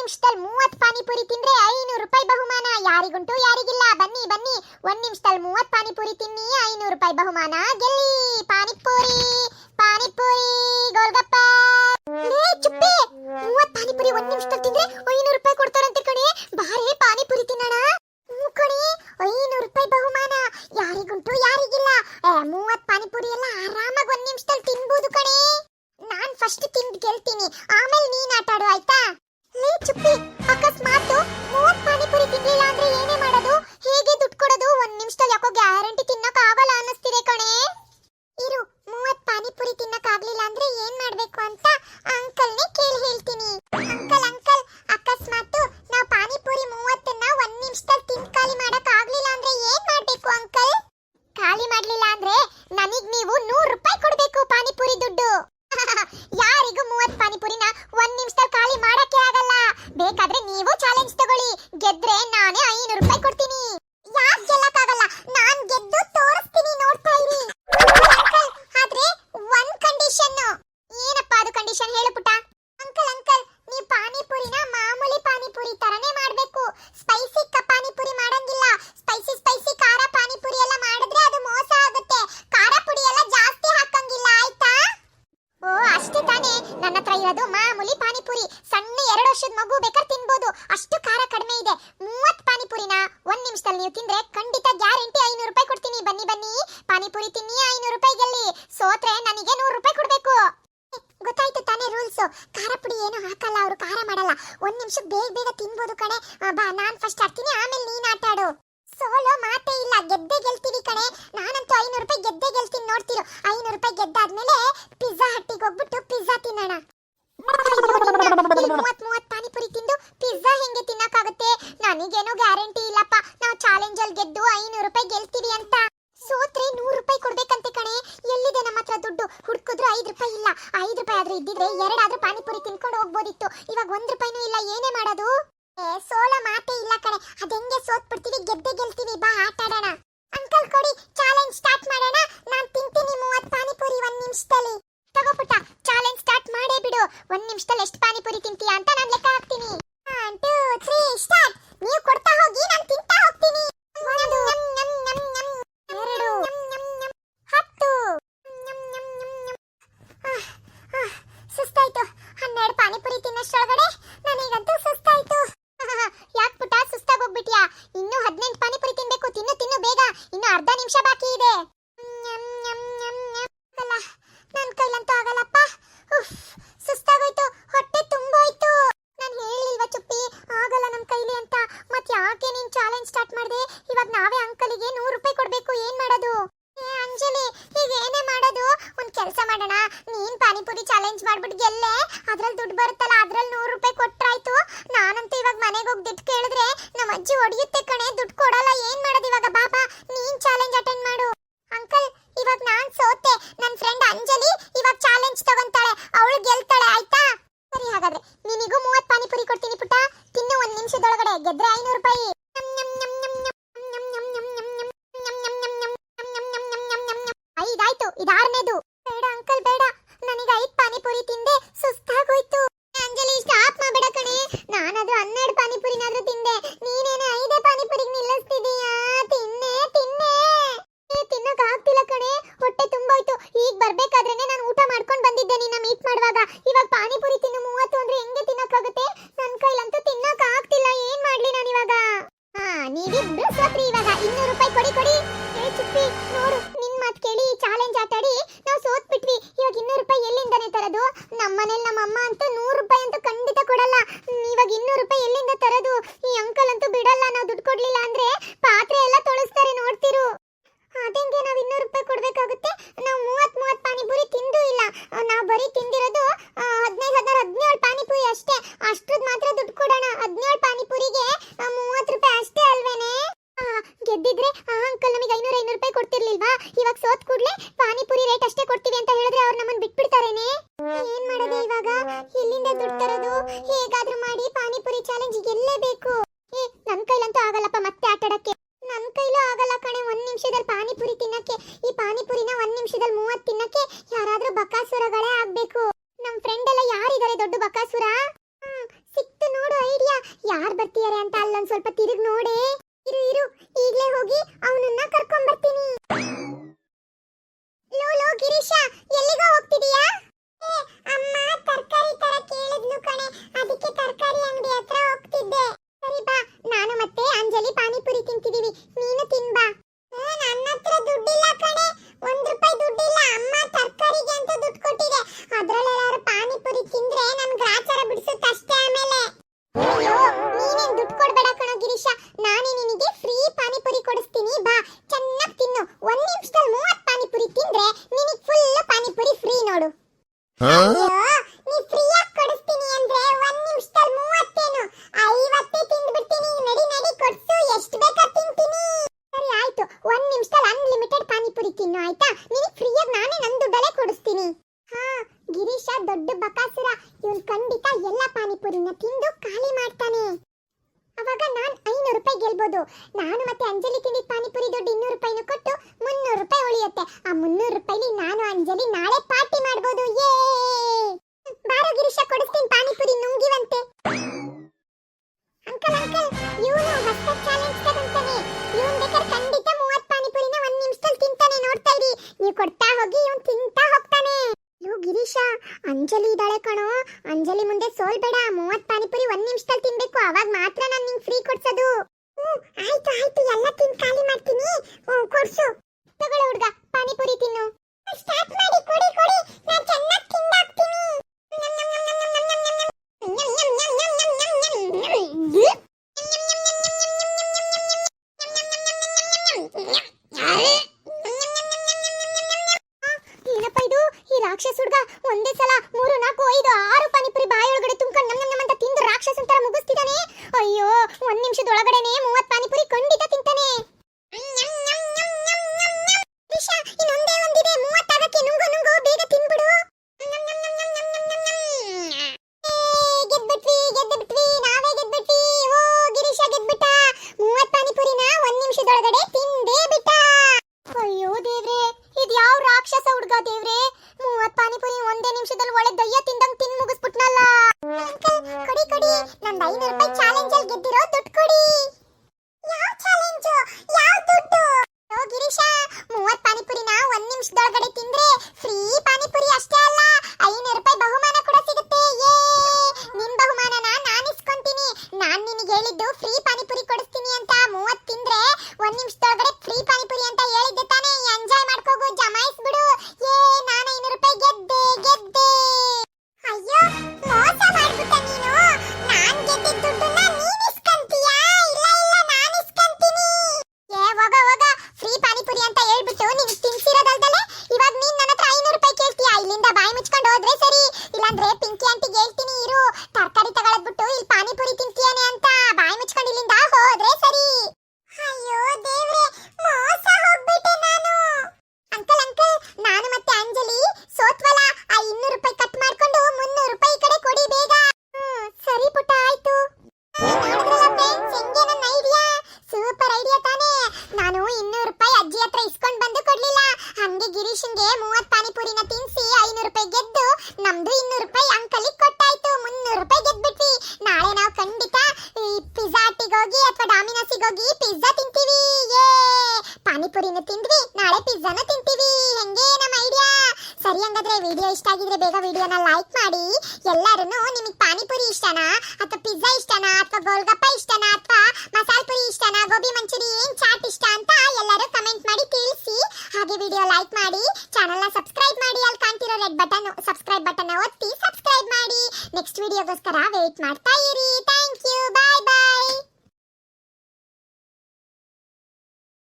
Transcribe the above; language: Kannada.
ನಿಮಿಷದಲ್ಲಿ ಮೂವತ್ತು ಪಾನಿಪುರಿ ತಿಂದ್ರೆ ಐನೂರು ರೂಪಾಯಿ ಬಹುಮಾನ. ಯಾರಿಗುಂಟು, ಯಾರಿಗಿಲ್ಲ. ಬನ್ನಿ ಬನ್ನಿ. ಒಂದ್ ನಿಮಿಷದಲ್ಲಿ ಮೂವತ್ತು ಪಾನಿಪುರಿ ತಿನ್ನಿ, ಐನೂರು ರೂಪಾಯಿ ಬಹುಮಾನ. ಗೆಲ್ಲಿ. ಪಾನಿಪುರಿ ಪಾನಿಪುರಿ, ಗೋಲ್ಗಪ್ಪ. ಚುಪ್ಪಿ. ಮೂವತ್ತು ಇರೋದು ಮಾಮೂಲಿ ಪಾನಿಪುರಿ. ಸಣ್ಣ ಎರಡು ವರ್ಷದ ಮಗು ಬೇಕಾದ್ರೆ ತಿನ್ಬಹುದು ಅಷ್ಟು ಖಾರ ಕಡಿಮೆ ಇದೆ. ಮೂವತ್ ಪಾನಿಪುರಿನ? ಒಂದ್ ನಿಮಿಷದಲ್ಲಿ ನೀವು ತಿಂದ್ರೆ ಖಂಡಿತ ಗ್ಯಾರಂಟಿ ಐನೂರು ರೂಪಾಯಿ ಕೊಡ್ತೀನಿ. ಬನ್ನಿ ಬನ್ನಿ. ಪಾನಿಪುರಿ ತಿನ್ನಿ, ಐನೂರು ರೂಪಾಯಿಗೆಲ್ಲಿ ಸೋತ್ರೆ ನನಗೆ ನೂರು ರೂಪಾಯಿ ಕೊಡ್ಬೇಕು. ಗೊತ್ತಾಯ್ತು ತಾನೇ ರೂಲ್ಸ್ ಖಾರ ಪುಡಿ ಏನು ಹಾಕಲ್ಲ ಅವರು, ಖಾರ ಮಾಡಲ್ಲ. ಒಂದ್ ನಿಮಿಷ ಬೇಗ ಬೇಗ ತಿನ್ಬೋದು ಕಣೆ. ಬಾ, ನಾನ್ ಫಸ್ಟ್ ಆಡ್ತೀನಿ ಆಮೇಲೆ ನೀನ್ ಆಟಾಡು ಸೋಲೋ ಮಾತೇ ಇಲ್ಲ. ಗೆದ್ದೆ ಗೆಲ್ತೀವಿ ಕಣೆ. ನಾನಂತೂ ಐನೂರು ರೂಪಾಯಿ ಗೆದ್ದೆ ಗೆಲ್ತೀನಿ ನೋಡ್ತಿರು. ಐನೂರು ರೂಪಾಯಿ ಗೆದ್ದಾದ್ಮೇಲೆ ಪಿಜ್ಜಾ ಹಟ್ಟಿಗೆ ಹೋಗ್ಬಿಟ್ಟು ಪಿಜ್ಜಾ ತಿನ್ನೋಣ. muat muat panik ನೀನ್ ಪಾನಿಪುರಿ ಚಾಲೆಂಜ್ ಮಾಡ್ಬಿಟ್ಟು ಗೆಲ್ಲೆ? ಅದ್ರಲ್ಲಿ ದುಡ್ಡು ಬರುತ್ತಲ್ಲ ಅದ್ರಲ್ಲಿ ನೂರು ರೂಪಾಯಿ ಕೊಟ್ರಾಯ್ತು? ನಾನಂತ ಇವಾಗ ಮನೆಗೆ ಹೋಗಿ ದುಡ್ಡು ಕೇಳಿದ್ರೆ ನಮ್ಮ ಅಜ್ಜಿ ಹೊಡೆಯುತ್ತೆ ಕಣೆ, ದುಡ್ಡು ಕೊಡಲ್ಲ, ಏನ್ ಮಾಡೋದು ಇವಾಗ? ಬಾಬಾ, ನೀನ್ ಚಾಲೆಂಜ್ ಅಟೆಂಡ್ ಮಾಡು. ಅಂಕಲ್, ಇವಾಗ ನಾನ್ ಸೋತೆ. ನನ್ನ ಫ್ರೆಂಡ್ ಅಂಜಲಿ ಇವಾಗ ಚಾಲೆಂಜ್ ತಗೊಂತಾಳೆ. ಅವಳು ಗೆಲ್ತಾಳೆ, ಆಯ್ತಾ? ಸರಿ, ಹಾಗಾದ್ರೆ. ನೀನಿಗೂ ಮೂವತ್ತು ಪಾನಿಪುರಿ ಕೊಡ್ತೀನಿ ಪುಟ್ಟ. ತಿನ್ನು ಒಂದ್ ನಿಮಿಷದೊಳಗಡೆ. ಗೆದ್ರೆ ಐನೂರು ರೂಪಾಯಿ. ಹನ್ನೆರಡು ಪಾನಿಪುರಿನಾದ್ರೂ ತಿಂದೆ. ನೀನೇನೆ ಐದೇ ಪಾನಿಪುರಿಗೆ ನಿಲ್ಲಿಸ್ತಿದೀಯಾ? ತಿನ್ನೆ ತಿನ್ನೆ. ತಿನ್ನಕ್ ಆಗ್ತಿಲ್ಲ ಕಣೆ. ಹೊಟ್ಟೆ ತುಂಬೋಯ್ತು ಈಗ ಬರ್ಬೇಕಾದ್ರೇನೆ ನಾನು ಊಟ ಮಾಡ್ಕೊಂಡು ಬಂದಿದ್ದೆ ನಿನ್ನ ಮೀಟ್ ಮಾಡುವಾಗ. ಇವಾಗ ಪಾನಿಪುರಿ ತಿನ್ನು, ಮೂವತ್ತು ಅಂದ್ರೆ ಹೆಂಗೆ ತಿನ್ನಕ್ಕಾಗುತ್ತೆ? ನನ್ನ ಕೈಲಂತೂ ತಿನ್ನಕ್ ಆಗ್ತಿಲ್ಲ. ಏನ್ ಮಾಡ್ಲಿ ನಾನು ಇವಾಗ? ಹಾ, ನೀವಿಬ್ರು ಇವಾಗ. ಇನ್ನೂರು ರೂಪಾಯಿ ಕೊಡಿ ಕೊಡಿ. ಏ ನೋಡು. ನಿನ್ ಮಾತು ಕೇಳಿ ಚಾಲೆಂಜ್ ಆಟಾಡಿ. ನಾವು ಸೋತ್ ಬಿಟ್ವಿ ಇವಾಗ ಇನ್ನೂರು ರೂಪಾಯಿ ಎಲ್ಲಿಂದನೇ ತರೋದು? ನಮ್ಮನೇಲಿ ನಮ್ಮ ಅಮ್ಮ ಅಂತೂ ನೂರು ಅದಕ್ಕೆ ತರಕಾರಿ ಅಂಗಡಿ ಹತ್ರ ಹೋಗ್ತಿದ್ದೆ. ಸರಿ ಬಾ ನಾನು ಮತ್ತೆ ಅಂಜಲಿ ಪಾನಿಪುರಿ ತಿಂತಿದೀವಿ. ಆಯ್ತಾ? ನಿನಗೆ ಫ್ರೀಯಾಗಿ ನಾನೇ ನನ್ನ ದುಡ್ಡಲೇ ಕೊಡಿಸ್ತೀನಿ. ಹಾ, ಗಿರೀಶ, ದೊಡ್ಡ ಬಕಾಸುರ, ಇವನ್ ಖಂಡಿತ ಎಲ್ಲ ಪಾನಿಪುರಿನ ತಿಂದು ಖಾಲಿ ಮಾಡ್ತಾನೆ. ಅವಾಗ ನಾನು ಐನೂರು ರೂಪಾಯಿ ಗೆಲ್ಬೋದು. ನಾನು ಮತ್ತೆ ಅಂಜಲಿ ತಿಂದಿದ್ದ ಪಾನಿಪುರಿ ದುಡ್ಡು ಇನ್ನೂರು ರೂಪಾಯಿನೂ ಕೊಟ್ಟು ಮುನ್ನೂರು ರೂಪಾಯಿ ಉಳಿಯುತ್ತೆ. ಆ ಮುನ್ನೂರು ರೂಪಾಯಿಲಿ ನಾನು ಅಂಜಲಿ ನಾಳೆ ಪಾರ್ಟಿ ಮಾಡ್ಬೋದು. ಏ ಅಂಜಲಿ ಇದ್ದಾಳೆ ಕಣೋ. ಅಂಜಲಿ ಮುಂದೆ ಸೋಲ್ಬೇಡ. ಮೂವತ್ ಪಾನಿಪುರಿ ಒಂದ್ ನಿಮಿಷದಲ್ಲಿ ತಿನ್ಬೇಕು. ಅವಾಗ ಮಾತ್ರ ನಾನು ನಿಂಗೆ ಫ್ರೀ ಕೊಡ್ಸೋದು. ಆಯ್ತು ಆಯ್ತು. ಎಲ್ಲ ತಿನ್, ಖಾಲಿ ಮಾಡ್ತೀನಿ. ಕೊಡ್ಸು. ತಗೊಳ್ಳ ಹುಡ್ಗ, ಪಾನಿಪುರಿ ತಿನ್ನು. ಸ್ಟಾರ್ಟ್ ಮಾಡಿ, ಕೊಡಿ ಕೊಡಿ. ನಾನು ಚೆನ್ನಾಗಿ ತಿಂದಾಕ್ತೀನಿ ಒಂದ್ ನಿಮಿಷದೊಳಗಡೆನೆ ಮೂವತ್ತು ಹೋಗಿ ಪಿಜ್ಜಾ ತಿಂತೀವಿ. ಯೇ! ಪಾನಿಪುರಿನ ತಿಂದ್ವಿ, ನಾಳೆ ಪಿಜ್ಜಾನ ತಿಂತೀವಿ. ಹೆಂಗೆ ನಮ್ಮ ಐಡಿಯಾ? ಸರಿ ಹಂಗಾದ್ರೆ ವಿಡಿಯೋ ಇಷ್ಟ ಆಗಿದ್ರೆ ಬೇಗ ವಿಡಿಯೋನ ಲೈಕ್ ಮಾಡಿ. ಎಲ್ಲರೂ ನಿಮಗೆ ಪಾನಿಪುರಿ ಇಷ್ಟನಾ? ಅಥವಾ ಪಿಜ್ಜಾ ಇಷ್ಟನಾ? ಅಥವಾ ಗೋಲ್ಗಪ್ಪ ಇಷ್ಟನಾ? ಅಥವಾ ಮಸಾಲ ಪುರಿ ಇಷ್ಟನಾ? ಗೋಬಿ ಮಂಚೂರಿ ಏನ್ ಚಾಟ್ ಇಷ್ಟ ಅಂತ ಎಲ್ಲರೂ ಕಮೆಂಟ್ ಮಾಡಿ ತಿಳಿಸಿ. ಹಾಗೆ ವಿಡಿಯೋ ಲೈಕ್ ಮಾಡಿ. ಚಾನಲ್ನ ಸಬ್ಸ್ಕ್ರೈಬ್ ಮಾಡಿ. ಅಲ್ಲಿ ಕಾಣ್ತಿರೋ ರೆಡ್ ಬಟನ್ ಸಬ್ಸ್ಕ್ರೈಬ್ ಬಟನ್ ಒತ್ತಿ ಸಬ್ಸ್ಕ್ರೈಬ್ ಮಾಡಿ. ನೆಕ್ಸ್ಟ್ ವಿಡಿಯೋಗೋಸ್ಕರ ವೇಟ್ ಮಾಡ್ತಾ